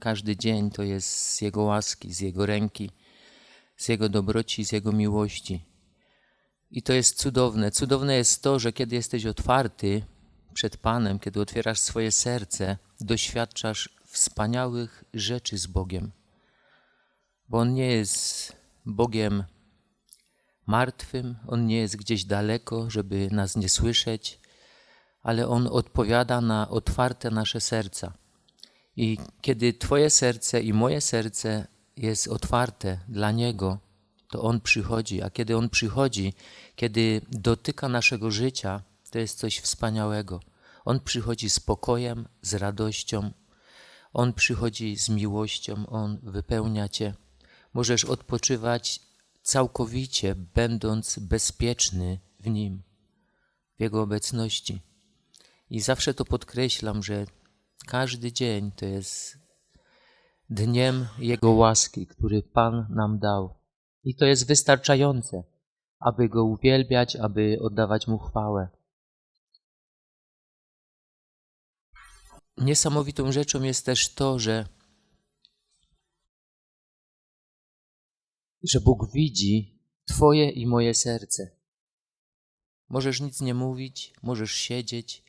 Każdy dzień to jest z Jego łaski, z Jego ręki, z Jego dobroci, z Jego miłości. I to jest cudowne. Cudowne jest to, że kiedy jesteś otwarty przed Panem, kiedy otwierasz swoje serce, doświadczasz wspaniałych rzeczy z Bogiem. Bo On nie jest Bogiem martwym, On nie jest gdzieś daleko, żeby nas nie słyszeć, ale On odpowiada na otwarte nasze serca. I kiedy Twoje serce i moje serce jest otwarte dla Niego, to On przychodzi. A kiedy On przychodzi, kiedy dotyka naszego życia, to jest coś wspaniałego. On przychodzi z pokojem, z radością. On przychodzi z miłością, On wypełnia Cię. Możesz odpoczywać całkowicie, będąc bezpieczny w Nim, w Jego obecności. I zawsze to podkreślam, że każdy dzień to jest dniem Jego łaski, który Pan nam dał. I to jest wystarczające, aby Go uwielbiać, aby oddawać Mu chwałę. Niesamowitą rzeczą jest też to, że, że Bóg widzi Twoje i moje serce. Możesz nic nie mówić, możesz siedzieć,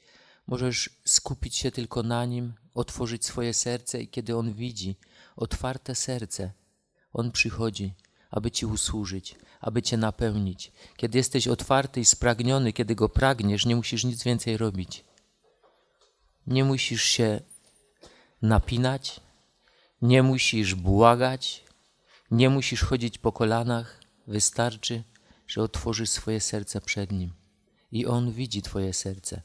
możesz skupić się tylko na Nim, otworzyć swoje serce i kiedy On widzi otwarte serce, On przychodzi, aby Ci usłużyć, aby Cię napełnić. Kiedy jesteś otwarty i spragniony, kiedy Go pragniesz, nie musisz nic więcej robić. Nie musisz się napinać, nie musisz błagać, nie musisz chodzić po kolanach. Wystarczy, że otworzysz swoje serce przed Nim. I On widzi Twoje serce.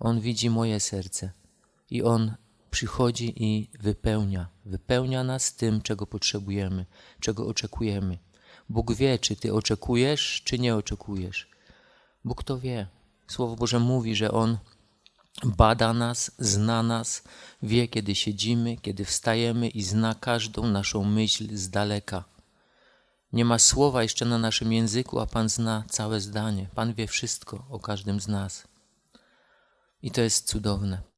On widzi moje serce. I On przychodzi i wypełnia. Wypełnia nas tym, czego potrzebujemy, czego oczekujemy. Bóg wie, czy Ty oczekujesz, czy nie oczekujesz. Bóg to wie. Słowo Boże mówi, że On bada nas, zna nas, wie, kiedy siedzimy, kiedy wstajemy i zna każdą naszą myśl z daleka. Nie ma słowa jeszcze na naszym języku, a Pan zna całe zdanie. Pan wie wszystko o każdym z nas. I to jest cudowne.